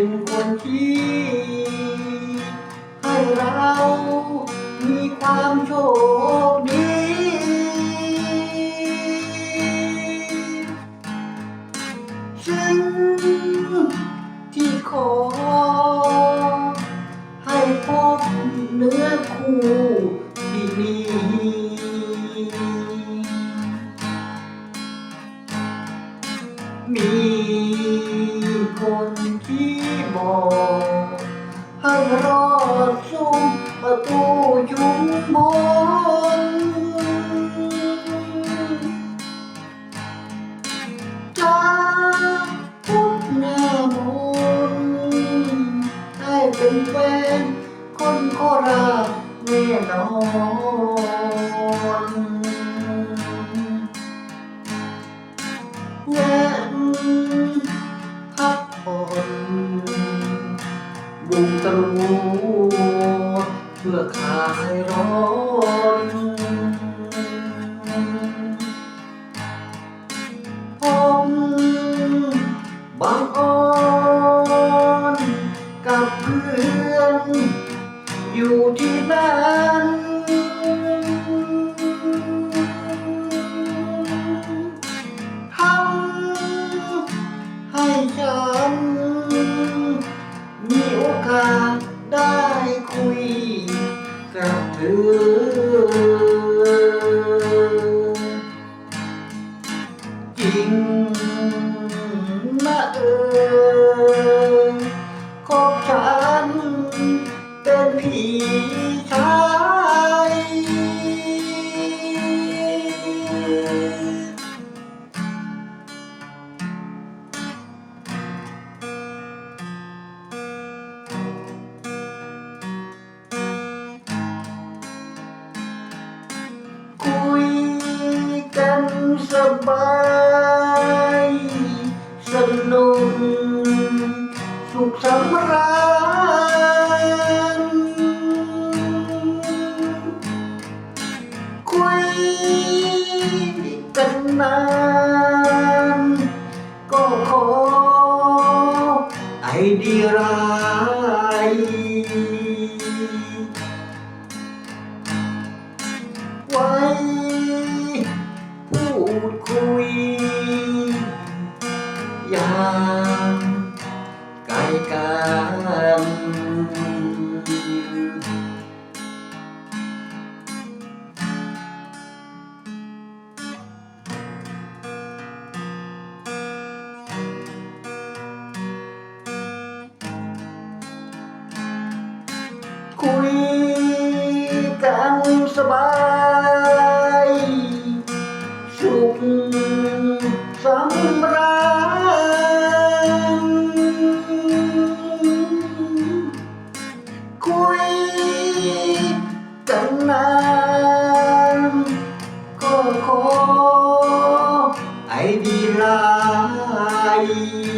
เป็นคนที่ ให้เรามีความโชคดี ซึ่งที่ขอ ให้พบเนื้อคู่ รอดซุ้มประตูยุงมนจากพุทธนามนให้เป็นแฟนคนโคราชแน่นอน เพื่อคายร้อ จริงนะเออขอบฉันเป็นผี สบายสนุกสุขสำราญ ไกลกันคุยกันสบาย สุขสำราญ กันนานก็ขอไอดีไลน์ไ